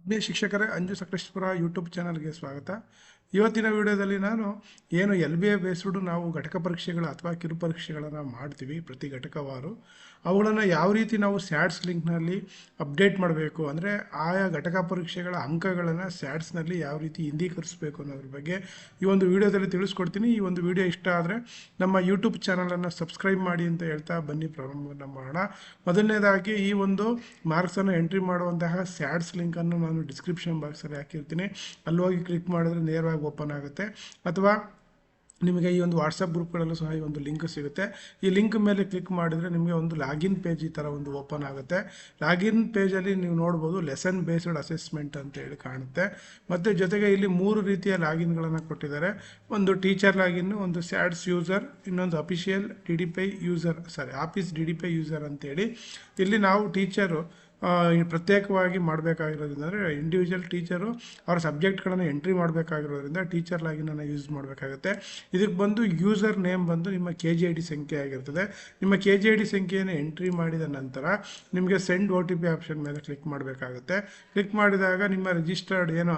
ಆತ್ಮೀಯ ಶಿಕ್ಷಕರೇ ಅಂಜು ಸಕಲೇಶ್ಪುರ ಯೂಟ್ಯೂಬ್ ಚಾನಲ್ಗೆ ಸ್ವಾಗತ. ಇವತ್ತಿನ ವಿಡಿಯೋದಲ್ಲಿ ನಾನು ಏನು ಎಲ್ ಬಿ ಎ ಬೇಸ್ಡು ನಾವು ಘಟಕ ಪರೀಕ್ಷೆಗಳು ಅಥವಾ ಕಿರು ಪರೀಕ್ಷೆಗಳನ್ನು ಮಾಡ್ತೀವಿ ಪ್ರತಿ ಘಟಕವಾರು. ಅವುಗಳನ್ನು ಯಾವ ರೀತಿ ನಾವು ಸ್ಯಾಡ್ಸ್ ಲಿಂಕ್ನಲ್ಲಿ ಅಪ್ಡೇಟ್ ಮಾಡಬೇಕು ಅಂದರೆ ಆಯಾ ಘಟಕ ಪರೀಕ್ಷೆಗಳ ಅಂಕಗಳನ್ನು ಸ್ಯಾಟ್ಸ್ನಲ್ಲಿ ಯಾವ ರೀತಿ ಹಿಂದೀಕರಿಸಬೇಕು ಅನ್ನೋದ್ರ ಬಗ್ಗೆ ಈ ಒಂದು ವಿಡಿಯೋದಲ್ಲಿ ತಿಳಿಸ್ಕೊಡ್ತೀನಿ. ಈ ಒಂದು ವಿಡಿಯೋ ಇಷ್ಟ ಆದರೆ ನಮ್ಮ ಯೂಟ್ಯೂಬ್ ಚಾನಲನ್ನು ಸಬ್ಸ್ಕ್ರೈಬ್ ಮಾಡಿ ಅಂತ ಹೇಳ್ತಾ ಬನ್ನಿ ಪ್ರಾರಂಭವನ್ನು ಮಾಡೋಣ. ಮೊದಲನೇದಾಗಿ ಈ ಒಂದು ಮಾರ್ಕ್ಸನ್ನು ಎಂಟ್ರಿ ಮಾಡುವಂತಹ ಸ್ಯಾಡ್ಸ್ ಲಿಂಕನ್ನು ನಾನು ಡಿಸ್ಕ್ರಿಪ್ಷನ್ ಬಾಕ್ಸಲ್ಲಿ ಹಾಕಿರ್ತೀನಿ. ಅಲ್ಲಿ ಹೋಗಿ ಕ್ಲಿಕ್ ಮಾಡಿದ್ರೆ ನೇರವಾಗಿ ಓಪನ್ ಆಗುತ್ತೆ. ಅಥವಾ ನಿಮಗೆ ಈ ಒಂದು ವಾಟ್ಸಪ್ ಗ್ರೂಪ್ಗಳಲ್ಲೂ ಸಹ ಈ ಒಂದು ಲಿಂಕ್ ಸಿಗುತ್ತೆ. ಈ ಲಿಂಕ್ ಮೇಲೆ ಕ್ಲಿಕ್ ಮಾಡಿದರೆ ನಿಮಗೆ ಒಂದು ಲಾಗಿನ್ ಪೇಜ್ ಈ ಥರ ಒಂದು ಓಪನ್ ಆಗುತ್ತೆ. ಲಾಗಿನ್ ಪೇಜಲ್ಲಿ ನೀವು ನೋಡ್ಬೋದು ಲೆಸನ್ ಬೇಸ್ಡ್ ಅಸೆಸ್ಮೆಂಟ್ ಅಂತ ಹೇಳಿ ಕಾಣುತ್ತೆ. ಮತ್ತು ಜೊತೆಗೆ ಇಲ್ಲಿ ಮೂರು ರೀತಿಯ ಲಾಗಿನ್ಗಳನ್ನು ಕೊಟ್ಟಿದ್ದಾರೆ. ಒಂದು ಟೀಚರ್ ಲಾಗಿನ್ ಒಂದು ಸ್ಯಾಡ್ಸ್ ಯೂಸರ್ ಇನ್ನೊಂದು official D D P I user sorry office D D P I user ಅಂತೇಳಿ ಇಲ್ಲಿ ನಾವು ಟೀಚರು ಪ್ರತ್ಯೇಕವಾಗಿ ಮಾಡಬೇಕಾಗಿರೋದ್ರಿಂದ ಇಂಡಿವಿಜುವಲ್ ಟೀಚರು ಅವರ ಸಬ್ಜೆಕ್ಟ್ಗಳನ್ನು ಎಂಟ್ರಿ ಮಾಡಬೇಕಾಗಿರೋದ್ರಿಂದ ಟೀಚರ್ ಲಾಗಿನನ್ನು ಯೂಸ್ ಮಾಡಬೇಕಾಗುತ್ತೆ. ಇದಕ್ಕೆ ಬಂದು ಯೂಸರ್ ನೇಮ್ ಬಂದು ನಿಮ್ಮ ಕೆ ಜಿ ಐ ಡಿ ಸಂಖ್ಯೆ ಆಗಿರ್ತದೆ. ನಿಮ್ಮ ಕೆ ಜಿ ಐ ಡಿ ಸಂಖ್ಯೆಯನ್ನು ಎಂಟ್ರಿ ಮಾಡಿದ ನಂತರ ನಿಮಗೆ send O T P option ಮೇಲೆ ಕ್ಲಿಕ್ ಮಾಡಬೇಕಾಗುತ್ತೆ. ಕ್ಲಿಕ್ ಮಾಡಿದಾಗ ನಿಮ್ಮ ರಿಜಿಸ್ಟರ್ಡ್ ಏನೋ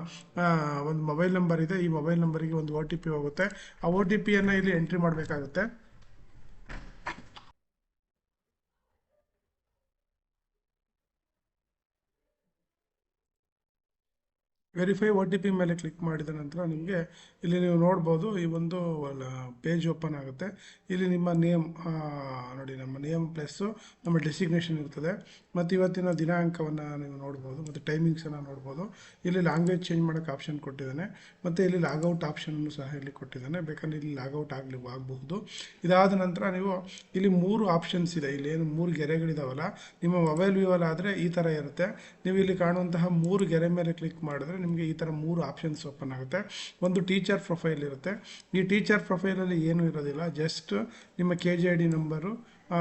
ಒಂದು ಮೊಬೈಲ್ ನಂಬರ್ ಇದೆ. ಈ ಮೊಬೈಲ್ ನಂಬರಿಗೆ ಒಂದು ಒ ಟಿ ಪಿ ಹೋಗುತ್ತೆ. ಆ ಒ ಟಿ ಪಿಯನ್ನು ಇಲ್ಲಿ ಎಂಟ್ರಿ ಮಾಡಬೇಕಾಗುತ್ತೆ. ವೆರಿಫೈ ಒ ಟಿ ಪಿ ಮೇಲೆ ಕ್ಲಿಕ್ ಮಾಡಿದ ನಂತರ ನಿಮಗೆ ಇಲ್ಲಿ ನೀವು ನೋಡ್ಬೋದು ಈ ಒಂದು ಪೇಜ್ ಓಪನ್ ಆಗುತ್ತೆ. ಇಲ್ಲಿ ನಿಮ್ಮ ನೇಮ್ ನೋಡಿ, ನಮ್ಮ ನೇಮ್ ಪ್ಲಸ್ಸು ನಮ್ಮ ಡೆಸಿಗ್ನೇಷನ್ ಇರ್ತದೆ. ಮತ್ತು ಇವತ್ತಿನ ದಿನಾಂಕವನ್ನು ನೀವು ನೋಡ್ಬೋದು, ಮತ್ತು ಟೈಮಿಂಗ್ಸನ್ನು ನೋಡ್ಬೋದು. ಇಲ್ಲಿ ಲ್ಯಾಂಗ್ವೇಜ್ ಚೇಂಜ್ ಮಾಡೋಕ್ಕೆ ಆಪ್ಷನ್ ಕೊಟ್ಟಿದ್ದಾನೆ. ಮತ್ತು ಇಲ್ಲಿ ಲಾಗೌಟ್ ಆಪ್ಷನನ್ನು ಸಹ ಇಲ್ಲಿ ಕೊಟ್ಟಿದ್ದಾನೆ. ಬೇಕಂದ್ರೆ ಇಲ್ಲಿ ಲಾಗೌಟ್ ಆಗಲಿ, ಆಗಬಹುದು. ಇದಾದ ನಂತರ ನೀವು ಇಲ್ಲಿ ಮೂರು ಆಪ್ಷನ್ಸ್ ಇದೆ. ಇಲ್ಲಿ ಏನು ಮೂರು ಗೆರೆಗಳಿದಾವಲ್ಲ, ನಿಮ್ಮ ಮೊಬೈಲ್ ವ್ಯೂವಲ್ಲಾದರೆ ಈ ಥರ ಇರುತ್ತೆ. ನೀವು ಇಲ್ಲಿ ಕಾಣುವಂತಹ ಮೂರು ಗೆರೆ ಮೇಲೆ ಕ್ಲಿಕ್ ಮಾಡಿದ್ರೆ ನಿಮಗೆ ಈ ಥರ ಮೂರು ಆಪ್ಷನ್ಸ್ ಓಪನ್ ಆಗುತ್ತೆ. ಒಂದು ಟೀಚರ್ ಪ್ರೊಫೈಲ್ ಇರುತ್ತೆ. ಈ ಟೀಚರ್ ಪ್ರೊಫೈಲಲ್ಲಿ ಏನೂ ಇರೋದಿಲ್ಲ. ಜಸ್ಟ್ ನಿಮ್ಮ K G I D number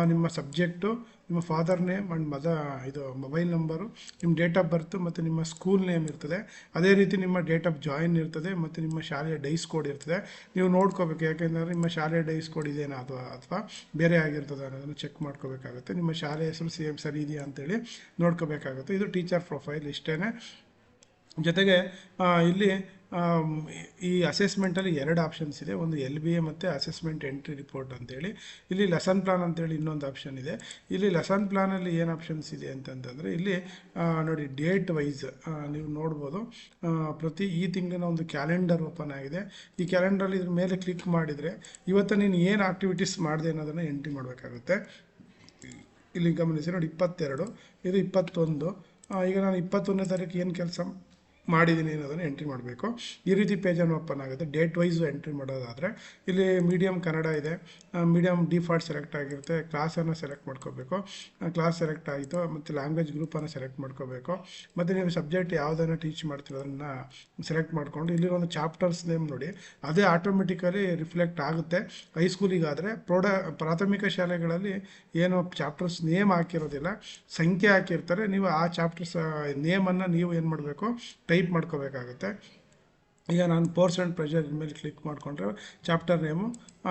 ನಿಮ್ಮ ಸಬ್ಜೆಕ್ಟು ನಿಮ್ಮ ಫಾದರ್ ನೇಮ್ ಆ್ಯಂಡ್ ಮದ ಇದು ಮೊಬೈಲ್ ನಂಬರು ನಿಮ್ಮ ಡೇಟ್ ಆಫ್ ಬರ್ತು ಮತ್ತು ನಿಮ್ಮ ಸ್ಕೂಲ್ ನೇಮ್ ಇರ್ತದೆ. ಅದೇ ರೀತಿ ನಿಮ್ಮ ಡೇಟ್ ಆಫ್ ಜಾಯಿನ್ ಇರ್ತದೆ ಮತ್ತು ನಿಮ್ಮ ಶಾಲೆಯ ಡೈಸ್ ಕೋಡ್ ಇರ್ತದೆ. ನೀವು ನೋಡ್ಕೋಬೇಕು. ಯಾಕೆಂದರೆ ನಿಮ್ಮ ಶಾಲೆಯ ಡೈಸ್ ಕೋಡ್ ಇದೇನಾ ಅಥವಾ ಅಥವಾ ಬೇರೆ ಆಗಿರ್ತದೆ ಅನ್ನೋದನ್ನು ಚೆಕ್ ಮಾಡ್ಕೋಬೇಕಾಗುತ್ತೆ. ನಿಮ್ಮ ಶಾಲೆಯ ಹೆಸರು ಸೇಮ್ ಸರಿ ಇದೆಯಾ ಅಂತೇಳಿ ನೋಡ್ಕೋಬೇಕಾಗುತ್ತೆ. ಇದು ಟೀಚರ್ ಪ್ರೊಫೈಲ್ ಇಷ್ಟೇ ಜೊತೆಗೆ ಇಲ್ಲಿ ಈ ಅಸೆಸ್ಮೆಂಟಲ್ಲಿ ಎರಡು ಆಪ್ಷನ್ಸ್ ಇದೆ. ಒಂದು ಎಲ್ ಬಿ ಎ ಮತ್ತು ಅಸೆಸ್ಮೆಂಟ್ ಎಂಟ್ರಿ ರಿಪೋರ್ಟ್ ಅಂತೇಳಿ. ಇಲ್ಲಿ ಲೆಸನ್ ಪ್ಲಾನ್ ಅಂತೇಳಿ ಇನ್ನೊಂದು ಆಪ್ಷನ್ ಇದೆ. ಇಲ್ಲಿ ಲೆಸನ್ ಪ್ಲಾನಲ್ಲಿ ಏನು ಆಪ್ಷನ್ಸ್ ಇದೆ ಅಂತಂತಂದರೆ, ಇಲ್ಲಿ ನೋಡಿ ಡೇಟ್ ವೈಸ್ ನೀವು ನೋಡ್ಬೋದು ಪ್ರತಿ ಈ ತಿಂಗಳಿನ ಒಂದು ಕ್ಯಾಲೆಂಡರ್ ಓಪನ್ ಆಗಿದೆ. ಈ ಕ್ಯಾಲೆಂಡರಲ್ಲಿ ಇದ್ರ ಮೇಲೆ ಕ್ಲಿಕ್ ಮಾಡಿದರೆ, ಇವತ್ತು ನೀನು ಏನು ಆಕ್ಟಿವಿಟೀಸ್ ಮಾಡಿದೆ ಅನ್ನೋದನ್ನು ಎಂಟ್ರಿ ಮಾಡಬೇಕಾಗುತ್ತೆ. ಇಲ್ಲಿ ಗಮನಿಸಿ ನೋಡಿ ಇಪ್ಪತ್ತೆರಡು, ಇದು ಇಪ್ಪತ್ತೊಂದು. ಈಗ ನಾನು ಇಪ್ಪತ್ತೊಂದನೇ ತಾರೀಕು ಏನು ಕೆಲಸ ಮಾಡಿದ್ದೀನಿ ಅನ್ನೋದನ್ನು ಎಂಟ್ರಿ ಮಾಡಬೇಕು. ಈ ರೀತಿ ಪೇಜನ್ನು ಓಪನ್ ಆಗುತ್ತೆ. ಡೇಟ್ ವೈಸು ಎಂಟ್ರಿ ಮಾಡೋದಾದರೆ, ಇಲ್ಲಿ ಮೀಡಿಯಮ್ ಕನ್ನಡ ಇದೆ. ಮೀಡಿಯಮ್ ಡಿಫಾಲ್ಟ್ ಸೆಲೆಕ್ಟ್ ಆಗಿರುತ್ತೆ. ಕ್ಲಾಸನ್ನು ಸೆಲೆಕ್ಟ್ ಮಾಡ್ಕೋಬೇಕು. ಕ್ಲಾಸ್ ಸೆಲೆಕ್ಟ್ ಆಯಿತು. ಮತ್ತು ಲ್ಯಾಂಗ್ವೇಜ್ ಗ್ರೂಪನ್ನು ಸೆಲೆಕ್ಟ್ ಮಾಡ್ಕೋಬೇಕು. ಮತ್ತು ನೀವು ಸಬ್ಜೆಕ್ಟ್ ಯಾವುದನ್ನು ಟೀಚ್ ಮಾಡ್ತಿರೋದನ್ನು ಸೆಲೆಕ್ಟ್ ಮಾಡಿಕೊಂಡು ಇಲ್ಲಿ ಒಂದು ಚಾಪ್ಟರ್ಸ್ ನೇಮ್ ನೋಡಿ, ಅದೇ ಆಟೋಮೆಟಿಕಲಿ ರಿಫ್ಲೆಕ್ಟ್ ಆಗುತ್ತೆ. ಹೈಸ್ಕೂಲಿಗಾದರೆ ಪ್ರೌಢ, ಪ್ರಾಥಮಿಕ ಶಾಲೆಗಳಲ್ಲಿ ಏನು ಚಾಪ್ಟರ್ಸ್ ನೇಮ್ ಹಾಕಿರೋದಿಲ್ಲ. ಸಂಖ್ಯೆ ಹಾಕಿರ್ತಾರೆ. ನೀವು ಆ ಚಾಪ್ಟರ್ಸ್ ನೇಮನ್ನು ನೀವು ಏನು ಮಾಡಬೇಕು? ಟೈಪ್ ಮಾಡ್ಕೋಬೇಕಾಗುತ್ತೆ. ಈಗ ನಾನು ಪೋರ್ಸ್ ಆ್ಯಂಡ್ ಪ್ರೆಷರ್ ಮೇಲೆ ಕ್ಲಿಕ್ ಮಾಡಿಕೊಂಡ್ರೆ ಚಾಪ್ಟರ್ ನೇಮು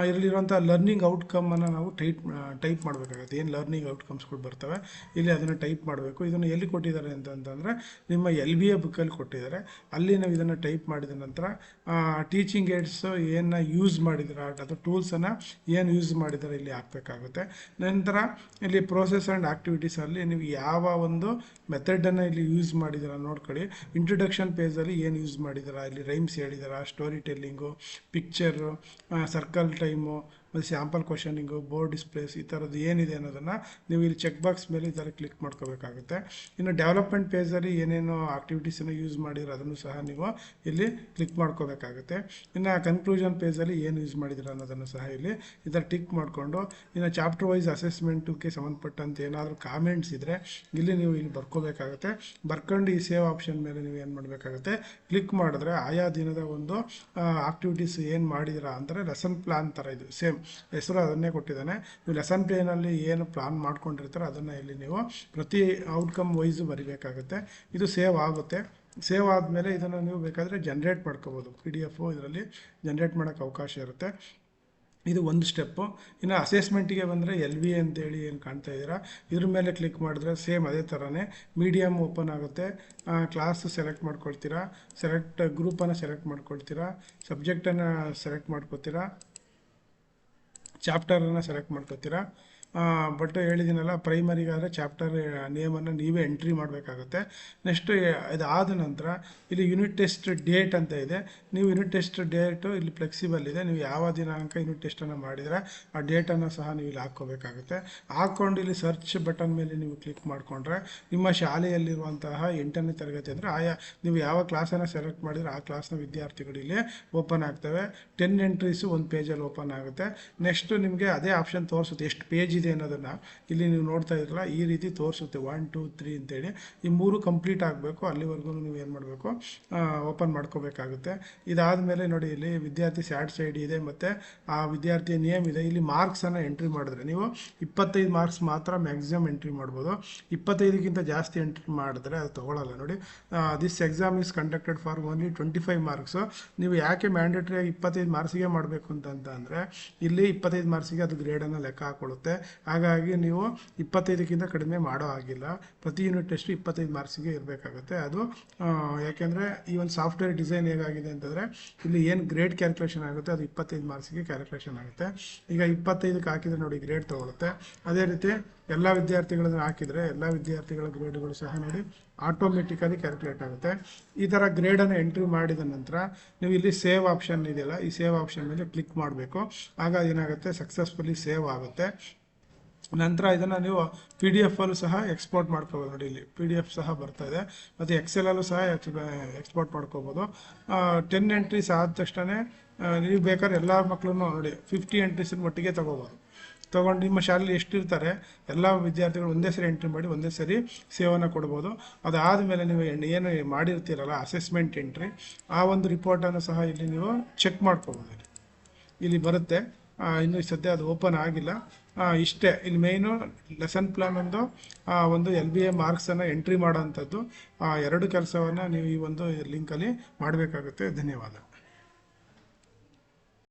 ಇರಲಿರುವಂಥ ಲರ್ನಿಂಗ್ ಔಟ್ಕಮನ್ನು ನಾವು ಟೈಪ್ ಟೈಪ್ ಮಾಡಬೇಕಾಗುತ್ತೆ. ಏನು ಲರ್ನಿಂಗ್ ಔಟ್ಕಮ್ಸ್ಗಳು ಬರ್ತವೆ? ಇಲ್ಲಿ ಅದನ್ನು ಟೈಪ್ ಮಾಡಬೇಕು. ಇದನ್ನು ಎಲ್ಲಿ ಕೊಟ್ಟಿದ್ದಾರೆ ಅಂತಂತಂದರೆ ನಿಮ್ಮ ಎಲ್ ಬಿ ಎ ಬುಕ್ಕಲ್ಲಿ ಕೊಟ್ಟಿದ್ದಾರೆ. ಅಲ್ಲಿ ನಾವು ಇದನ್ನು ಟೈಪ್ ಮಾಡಿದ ನಂತರ ಟೀಚಿಂಗ್ ಏಡ್ಸು ಏನನ್ನ ಯೂಸ್ ಮಾಡಿದ್ರೆ, ಅಥವಾ ಟೂಲ್ಸನ್ನು ಏನು ಯೂಸ್ ಮಾಡಿದ್ದಾರೆ ಇಲ್ಲಿ ಹಾಕಬೇಕಾಗುತ್ತೆ. ನಂತರ ಇಲ್ಲಿ ಪ್ರೋಸೆಸ್ ಆ್ಯಂಡ್ ಆ್ಯಕ್ಟಿವಿಟೀಸಲ್ಲಿ ನೀವು ಯಾವ ಒಂದು ಮೆಥಡನ್ನು ಇಲ್ಲಿ ಯೂಸ್ ಮಾಡಿದ್ದೀರಾ ನೋಡ್ಕೊಳ್ಳಿ. ಇಂಟ್ರೊಡಕ್ಷನ್ ಪೇಜಲ್ಲಿ ಏನು ಯೂಸ್ ಮಾಡಿದ್ದೀರಾ ಇಲ್ಲಿ ರೈಮ್ಸ್ ಹೇಳಿದ್ದಾರೆ story telling picture circle time ಮತ್ತು ಸ್ಯಾಂಪಲ್ ಕ್ವಶನಿಂಗು ಬೋರ್ಡ್ ಡಿಸ್ಪ್ಲೇಸ್ ಈ ಥರದ್ದು ಏನಿದೆ ಅನ್ನೋದನ್ನು ನೀವು ಇಲ್ಲಿ ಚೆಕ್ ಬಾಕ್ಸ್ ಮೇಲೆ ಥರ ಕ್ಲಿಕ್ ಮಾಡ್ಕೋಬೇಕಾಗುತ್ತೆ. ಇನ್ನು ಡೆವಲಪ್ಮೆಂಟ್ ಪೇಜಲ್ಲಿ ಏನೇನು ಆಕ್ಟಿವಿಟೀಸನ್ನು ಯೂಸ್ ಮಾಡಿರೋ ಅದನ್ನು ಸಹ ನೀವು ಇಲ್ಲಿ ಕ್ಲಿಕ್ ಮಾಡ್ಕೋಬೇಕಾಗುತ್ತೆ. ಇನ್ನು ಕನ್ಕ್ಲೂಷನ್ ಪೇಜಲ್ಲಿ ಏನು ಯೂಸ್ ಮಾಡಿದಿರ ಅನ್ನೋದನ್ನು ಸಹ ಇಲ್ಲಿ ಥರ ಟಿಕ್ ಮಾಡಿಕೊಂಡು, ಇನ್ನು ಚಾಪ್ಟರ್ ವೈಸ್ ಅಸೆಸ್ಮೆಂಟ್ಗೆ ಸಂಬಂಧಪಟ್ಟಂತೆ ಏನಾದರೂ ಕಾಮೆಂಟ್ಸ್ ಇದ್ದರೆ ಇಲ್ಲಿ ನೀವು ಇಲ್ಲಿ ಬರ್ಕೋಬೇಕಾಗುತ್ತೆ. ಬರ್ಕೊಂಡು ಈ ಸೇವ್ ಆಪ್ಷನ್ ಮೇಲೆ ನೀವು ಏನು ಮಾಡಬೇಕಾಗುತ್ತೆ? ಕ್ಲಿಕ್ ಮಾಡಿದ್ರೆ ಆಯಾ ದಿನದ ಒಂದು ಆಕ್ಟಿವಿಟೀಸ್ ಏನು ಮಾಡಿದಿರಾ ಅಂದರೆ ಲೆಸನ್ ಪ್ಲಾನ್ ಥರ ಇದು ಸೇಮ್ ಹೆಸರು ಅದನ್ನೇ ಕೊಟ್ಟಿದ್ದಾನೆ. ನೀವು ಲೆಸನ್ ಪ್ಲೇನಲ್ಲಿ ಏನು ಪ್ಲಾನ್ ಮಾಡ್ಕೊಂಡಿರ್ತಾರೆ ಅದನ್ನು ಇಲ್ಲಿ ನೀವು ಪ್ರತಿ ಔಟ್ಕಮ್ ವೈಸು ಬರಿಬೇಕಾಗುತ್ತೆ. ಇದು ಸೇವ್ ಆಗುತ್ತೆ. ಸೇವ್ ಆದಮೇಲೆ ಇದನ್ನು ನೀವು ಬೇಕಾದರೆ ಜನ್ರೇಟ್ ಮಾಡ್ಕೋಬೋದು. ಪಿ ಡಿ ಎಫು ಇದರಲ್ಲಿ ಜನ್ರೇಟ್ ಮಾಡೋಕ್ಕೆ ಅವಕಾಶ ಇರುತ್ತೆ. ಇದು ಒಂದು ಸ್ಟೆಪ್ಪು ಇನ್ನು ಅಸೆಸ್ಮೆಂಟಿಗೆ ಬಂದರೆ ಎಲ್ ವಿ ಅಂತೇಳಿ ಏನು ಕಾಣ್ತಾ ಇದ್ದೀರಾ? ಇದ್ರ ಮೇಲೆ ಕ್ಲಿಕ್ ಮಾಡಿದ್ರೆ ಸೇಮ್ ಅದೇ ಥರನೇ ಮೀಡಿಯಮ್ ಓಪನ್ ಆಗುತ್ತೆ. ಕ್ಲಾಸ್ ಸೆಲೆಕ್ಟ್ ಮಾಡ್ಕೊಳ್ತೀರಾ? ಸೆಲೆಕ್ಟ್ ಗ್ರೂಪನ್ನು ಸೆಲೆಕ್ಟ್ ಮಾಡ್ಕೊಳ್ತೀರಾ? ಸಬ್ಜೆಕ್ಟನ್ನು ಸೆಲೆಕ್ಟ್ ಮಾಡ್ಕೊತೀರಾ? ಚಾಪ್ಟರನ್ನು ಸೆಲೆಕ್ಟ್ ಮಾಡ್ಕೊತೀರಾ? ಬಟ್ ಹೇಳಿದ್ದೀನಲ್ಲ ಪ್ರೈಮರಿಗಾದರೆ ಚಾಪ್ಟರ್ ನೇಮನ್ನು ನೀವೇ ಎಂಟ್ರಿ ಮಾಡಬೇಕಾಗುತ್ತೆ. ನೆಕ್ಸ್ಟ್ ಇದಾದ ನಂತರ ಇಲ್ಲಿ ಯೂನಿಟ್ ಟೆಸ್ಟ್ ಡೇಟ್ ಅಂತ ಇದೆ. ನೀವು ಯೂನಿಟ್ ಟೆಸ್ಟ್ ಡೇಟು ಇಲ್ಲಿ ಫ್ಲೆಕ್ಸಿಬಲ್ ಇದೆ. ನೀವು ಯಾವ ದಿನಾಂಕ ಯೂನಿಟ್ ಟೆಸ್ಟನ್ನು ಮಾಡಿದರೆ ಆ ಡೇಟನ್ನು ಸಹ ನೀವು ಇಲ್ಲಿ ಹಾಕ್ಕೋಬೇಕಾಗುತ್ತೆ. ಹಾಕ್ಕೊಂಡು ಇಲ್ಲಿ ಸರ್ಚ್ ಬಟನ್ ಮೇಲೆ ನೀವು ಕ್ಲಿಕ್ ಮಾಡಿಕೊಂಡ್ರೆ ನಿಮ್ಮ ಶಾಲೆಯಲ್ಲಿರುವಂತಹ ಎಂಟನೇ ತರಗತಿ ಅಂದರೆ ಆಯಾ, ನೀವು ಯಾವ ಕ್ಲಾಸನ್ನು ಸೆಲೆಕ್ಟ್ ಮಾಡಿದರೆ ಆ ಕ್ಲಾಸ್ನ ವಿದ್ಯಾರ್ಥಿಗಳು ಇಲ್ಲಿ ಓಪನ್ ಆಗ್ತವೆ. ಟೆನ್ ಎಂಟ್ರೀಸು ಒಂದು ಪೇಜಲ್ಲಿ ಓಪನ್ ಆಗುತ್ತೆ. ನೆಕ್ಸ್ಟ್ ನಿಮಗೆ ಅದೇ ಆಪ್ಷನ್ ತೋರಿಸುತ್ತೆ. ಎಷ್ಟು ಪೇಜ್ ಇದೆ ಅನ್ನೋದನ್ನು ಇಲ್ಲಿ ನೀವು ನೋಡ್ತಾ ಇದ್ರಲ್ಲ, ಈ ರೀತಿ ತೋರಿಸುತ್ತೆ. ಒನ್ ಟೂ ತ್ರೀ ಅಂತೇಳಿ. ಈ ಮೂರು ಕಂಪ್ಲೀಟ್ ಆಗಬೇಕು. ಅಲ್ಲಿವರೆಗೂ ನೀವು ಏನು ಮಾಡಬೇಕು? ಓಪನ್ ಮಾಡ್ಕೋಬೇಕಾಗುತ್ತೆ. ಇದಾದಮೇಲೆ ನೋಡಿ, ಇಲ್ಲಿ ವಿದ್ಯಾರ್ಥಿ ಸ್ಯಾಡ್ ಸೈಡ್ ಇದೆ, ಮತ್ತು ಆ ವಿದ್ಯಾರ್ಥಿಯ ನೇಮ್ ಇದೆ. ಇಲ್ಲಿ ಮಾರ್ಕ್ಸನ್ನು ಎಂಟ್ರಿ ಮಾಡಿದ್ರೆ, ನೀವು ಇಪ್ಪತ್ತೈದು ಮಾರ್ಕ್ಸ್ ಮಾತ್ರ ಮ್ಯಾಕ್ಸಿಮಮ್ ಎಂಟ್ರಿ ಮಾಡ್ಬೋದು. ಇಪ್ಪತ್ತೈದಕ್ಕಿಂತ ಜಾಸ್ತಿ ಎಂಟ್ರಿ ಮಾಡಿದ್ರೆ ಅದು ತೊಗೊಳಲ್ಲ. ನೋಡಿ this exam is conducted for only twenty five marks ನೀವು ಯಾಕೆ ಮ್ಯಾಂಡೇಟ್ರಿಯಾಗಿ ಇಪ್ಪತ್ತೈದು ಮಾರ್ಕ್ಸಿಗೆ ಮಾಡಬೇಕು ಅಂತ ಅಂದರೆ, ಇಲ್ಲಿ ಇಪ್ಪತ್ತೈದು ಮಾರ್ಕ್ಸಿಗೆ ಅದು ಗ್ರೇಡನ್ನು ಲೆಕ್ಕ ಹಾಕೊಳ್ಳುತ್ತೆ ಹಾಗಾಗಿ ನೀವು ಇಪ್ಪತ್ತೈದಕ್ಕಿಂತ ಕಡಿಮೆ ಮಾಡೋ ಆಗಿಲ್ಲ ಪ್ರತಿ ಯೂನಿಟ್ ಟೆಸ್ಟು ಇಪ್ಪತ್ತೈದು ಮಾರ್ಕ್ಸಿಗೆ ಇರಬೇಕಾಗುತ್ತೆ. ಅದು ಯಾಕೆಂದರೆ ಈ ಒಂದು ಸಾಫ್ಟ್ವೇರ್ ಡಿಸೈನ್ ಹೇಗಾಗಿದೆ ಅಂತಂದರೆ, ಇಲ್ಲಿ ಏನು ಗ್ರೇಡ್ ಕ್ಯಾಲ್ಕುಲೇಷನ್ ಆಗುತ್ತೆ, ಅದು ಇಪ್ಪತ್ತೈದು ಮಾರ್ಕ್ಸಿಗೆ ಕ್ಯಾಲ್ಕುಲೇಷನ್ ಆಗುತ್ತೆ. ಈಗ ಇಪ್ಪತ್ತೈದಕ್ಕೆ ಹಾಕಿದರೆ ನೋಡಿ ಗ್ರೇಡ್ ತೊಗೊಳುತ್ತೆ. ಅದೇ ರೀತಿ ಎಲ್ಲ ವಿದ್ಯಾರ್ಥಿಗಳನ್ನು ಹಾಕಿದರೆ ಎಲ್ಲ ವಿದ್ಯಾರ್ಥಿಗಳ ಗ್ರೇಡ್ಗಳು ಸಹ ನೋಡಿ ಆಟೋಮೆಟಿಕಲಿ ಕ್ಯಾಲ್ಕುಲೇಟ್ ಆಗುತ್ತೆ. ಈ ಥರ ಗ್ರೇಡನ್ನು ಎಂಟ್ರಿ ಮಾಡಿದ ನಂತರ ನೀವು ಇಲ್ಲಿ ಸೇವ್ ಆಪ್ಷನ್ ಇದೆಯಲ್ಲ, ಈ ಸೇವ್ ಆಪ್ಷನ್ ಮೇಲೆ ಕ್ಲಿಕ್ ಮಾಡಬೇಕು. ಆಗ ಏನಾಗುತ್ತೆ? ಸಕ್ಸಸ್ಫುಲಿ ಸೇವ್ ಆಗುತ್ತೆ. ನಂತರ ಇದನ್ನು ನೀವು ಪಿ ಡಿ ಎಫಲ್ಲೂ ಸಹ ಎಕ್ಸ್ಪೋರ್ಟ್ ಮಾಡ್ಕೋಬೋದು. ನೋಡಿ ಇಲ್ಲಿ ಪಿ ಡಿ ಎಫ್ ಸಹ ಬರ್ತಾ ಇದೆ. ಮತ್ತು ಎಕ್ಸೆಲಲ್ಲೂ ಸಹ ಎಕ್ಸ್ಪೋರ್ಟ್ ಮಾಡ್ಕೋಬೋದು. ಟೆನ್ ಎಂಟ್ರೀಸ್ ಆದ ತಕ್ಷಣ ನೀವು ಬೇಕಾದ್ರೆ ಎಲ್ಲ ಮಕ್ಕಳು ನೋಡಿ ಫಿಫ್ಟಿ ಎಂಟ್ರೀಸಿನ ಮಟ್ಟಿಗೆ ತೊಗೋಬೋದು. ತೊಗೊಂಡು ನಿಮ್ಮ ಶಾಲೆಯಲ್ಲಿ ಎಷ್ಟಿರ್ತಾರೆ, ಎಲ್ಲ ವಿದ್ಯಾರ್ಥಿಗಳು ಒಂದೇ ಸರಿ ಎಂಟ್ರಿ ಮಾಡಿ ಒಂದೇ ಸರಿ ಸೇವನ ಕೊಡ್ಬೋದು. ಅದಾದಮೇಲೆ ನೀವು ಏನ್- ಮಾಡಿರ್ತೀರಲ್ಲ ಅಸೆಸ್ಮೆಂಟ್ ಎಂಟ್ರಿ ಆ ಒಂದು ರಿಪೋರ್ಟನ್ನು ಸಹ ಇಲ್ಲಿ ನೀವು ಚೆಕ್ ಮಾಡ್ಕೋಬೋದು. ಇಲ್ಲಿ. ಬರುತ್ತೆ. ಇನ್ನು ಸದ್ಯ ಅದು ಓಪನ್ ಆಗಿಲ್ಲ. ಇಷ್ಟೇ. ಇಲ್ಲಿ ಮೇಯ್ನು ಲೆಸನ್ ಪ್ಲಾನ್ ಒಂದು ಒಂದು ಎಲ್ ಬಿ ಎ ಮಾರ್ಕ್ಸನ್ನು ಎಂಟ್ರಿ ಮಾಡೋವಂಥದ್ದು. ಎರಡು ಕೆಲಸವನ್ನು ನೀವು ಈ ಒಂದು ಲಿಂಕಲ್ಲಿ ಮಾಡಬೇಕಾಗುತ್ತೆ. ಧನ್ಯವಾದ.